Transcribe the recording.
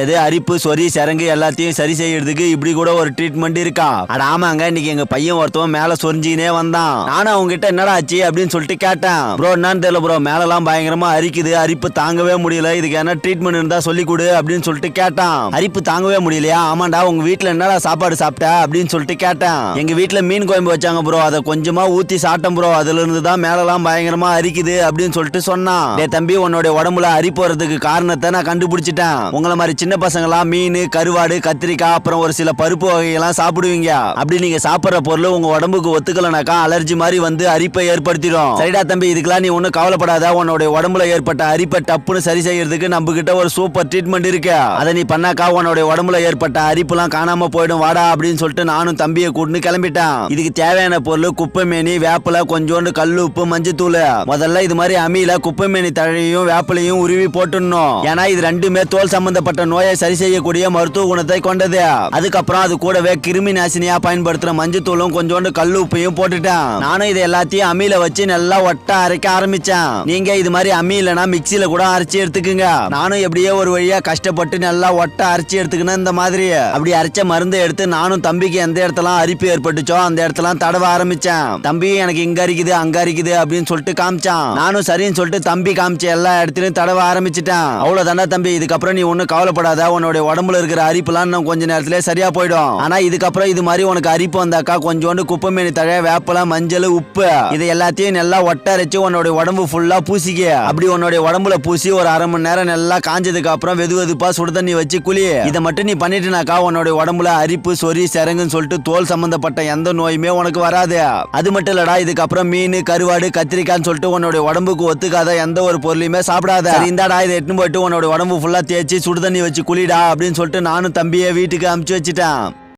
இது அரிப்பு சொறி சரங்கு எல்லாத்தையும் சரி செய்யறதுக்கு இப்படி கூட ஒரு ட்ரீட்மெண்ட் இருக்கா? அட ஆமாங்க இன்னைக்கு எங்க பையன் ஒருத்தவன் மேல சொரிஞ்சினே வந்தான். நானும் அவங்க கிட்ட என்னடா ஆச்சு அப்படின்னு சொல்லிட்டு கேட்டேன். ப்ரோ என்னன்னு தெரியல ப்ரோ மேலெல்லாம் பயங்கரமா அரிக்குது அரிப்பு தாங்கவே முடியல இதுக்கு என்ன ட்ரீட்மெண்ட் இருந்தா சொல்லி கொடு அப்படின்னு சொல்லிட்டு கேட்டான். அரிப்பு தாங்கவே முடியலையா? ஆமாண்டா உங்க வீட்ல என்னடா சாப்பாடு சாப்பிட்ட அப்படின்னு சொல்லிட்டு கேட்டேன். எங்க வீட்டுல மீன் குழம்பு வச்சாங்க ப்ரோ அதை கொஞ்சமா ஊத்தி சாப்பிட்டேன் ப்ரோ அதுல இருந்து தான் மேலெல்லாம் பயங்கரமா அரிக்குது அப்படின்னு சொல்லிட்டு சொன்னான். டேய் தம்பி உன்னோட உடம்புல அரிப்பு வரதுக்கு காரணத்தை நான் கண்டுபிடிச்சிட்டேன். உங்களை மாதிரி சின்ன பசங்களாம் மீன் கருவாடு கத்திரிக்காய் அப்புறம் ஒரு சில பருப்பு வகைகள்லாம் சாப்பிடுவீங்க. அப்படி நீங்க சாப்பிடுற பொருள் உங்க உடம்புக்கு ஒத்துக்கலனாக்கா அலர்ஜி மாதிரி வந்து அரிப்பை ஏற்படுத்திடும். சரிடா தம்பி இதுக்கெல்லாம் நீ ஒன்றும் கவலைப்படாத. உன்னோட உடம்புல ஏற்பட்ட அரிப்பை டப்புன்னு சரி செய்யறதுக்கு நம்ம கிட்ட ஒரு சூப்பர் ட்ரீட்மெண்ட் இருக்கு. அதை நீ பண்ணாக்கா உன்னோட உடம்புல ஏற்பட்ட அரிப்புலாம் காணாம போயிடும். வாடா அப்படின்னு சொல்லிட்டு நானும் தம்பியை கூட்டுன்னு கிளம்பிட்டேன். இதுக்கு தேவையான பொருள் குப்பை மேனி வேப்பில கொஞ்சோண்டு கல் உப்பு மஞ்சத்தூள். முதல்ல இது மாதிரி அமில குப்பை மேனி தழையும் வேப்பிலையும் உருவி போட்டுடணும். ஏன்னா இது ரெண்டுமே தோல் சம்பந்தப்பட்ட நோயை சரி செய்யக்கூடிய மருத்துவ குணத்தை கொண்டது. அதுக்கப்புறம் அது கூடவே கிருமி நாசினியா பயன்படுத்துற மஞ்சத்தூளும் கொஞ்சோண்டு கல் உப்பையும் போட்டுட்டேன். நானும் இது எல்லாத்தையும் அம்மியில வச்சு நல்லா ஒட்ட அரைக்க ஆரம்பிச்சேன். நீங்க இது மாதிரி அம்மியிலனா மிக்சியில கூட அரைச்சி எடுத்துக்குங்க. நானும் எப்படியோ ஒரு வழியா கஷ்டப்பட்டு நல்லா ஒட்ட அரைச்சி எடுத்துக்கணும் இந்த மாதிரி. அப்படி அரைச்ச மருந்தை எடுத்து நானும் தம்பிக்கு எந்த இடத்துல அரிப்பு ஏற்பட்டுச்சோ அந்த இடத்துல தடவ ஆரம்பிச்சேன். தம்பி எனக்கு இங்க அரிக்குது அங்க அரிக்குது அப்படின்னு சொல்லிட்டு காமிச்சான். நானும் சரின்னு சொல்லிட்டு தம்பி காமிச்ச எல்லா இடத்துலயும் தடவ ஆரம்பிச்சிட்டேன். அவ்வளவுதாண்டா தம்பி இதுக்கப்புறம் நீ ஒன்னும் கவலைப்படாத உன்னோட உடம்புல இருக்கிற அரிப்புலாம் இன்னும் கொஞ்ச நேரத்துல சரியா போயிடும். ஆனா இதுக்கப்புறம் இது மாதிரி உனக்கு அரிப்பு வந்தாக்கா கொஞ்சோண்டு குப்பைமேனி தழை வேப்பலாம் மஞ்சள் உப்பு இது எல்லாத்தையும் நல்லா ஒட்ட அரைச்சு உன்னோட உடம்பு ஃபுல்லா பூசிக்க. அப்படி உன்னோட உடம்புல பூசி ஒரு அரை மணி நேரம் நல்லா காஞ்சதுக்கு அப்புறம் வெது வெதுப்பா சுடு தண்ணி வச்சு குளி. இதை மட்டும் நீ பண்ணிட்டுனாக்கா உன்னோட உடம்புல அரிப்பு சொறி சிறங்குன்னு சொல்லிட்டு தோல் சம்பந்தப்பட்ட எந்த நோயுமே உனக்கு வராது. அது மட்டும் இல்லடா இதுக்கப்புறம் மீன் கருவாடு கத்திரிக்காய்னு சொல்லிட்டு உன்னோட உடம்புக்கு ஒத்துக்காத எந்த ஒரு பொருளையுமே சாப்பிடாத. இந்தாடா இதை எட்டுன்னு போயிட்டு உன்னோட உடம்பு ஃபுல்லா தேய்ச்சி சுடு தண்ணி வச்சு குளிடா அப்படின்னு சொல்லிட்டு நானும் தம்பியை வீட்டுக்கு அமுச்சு வச்சுட்டேன்.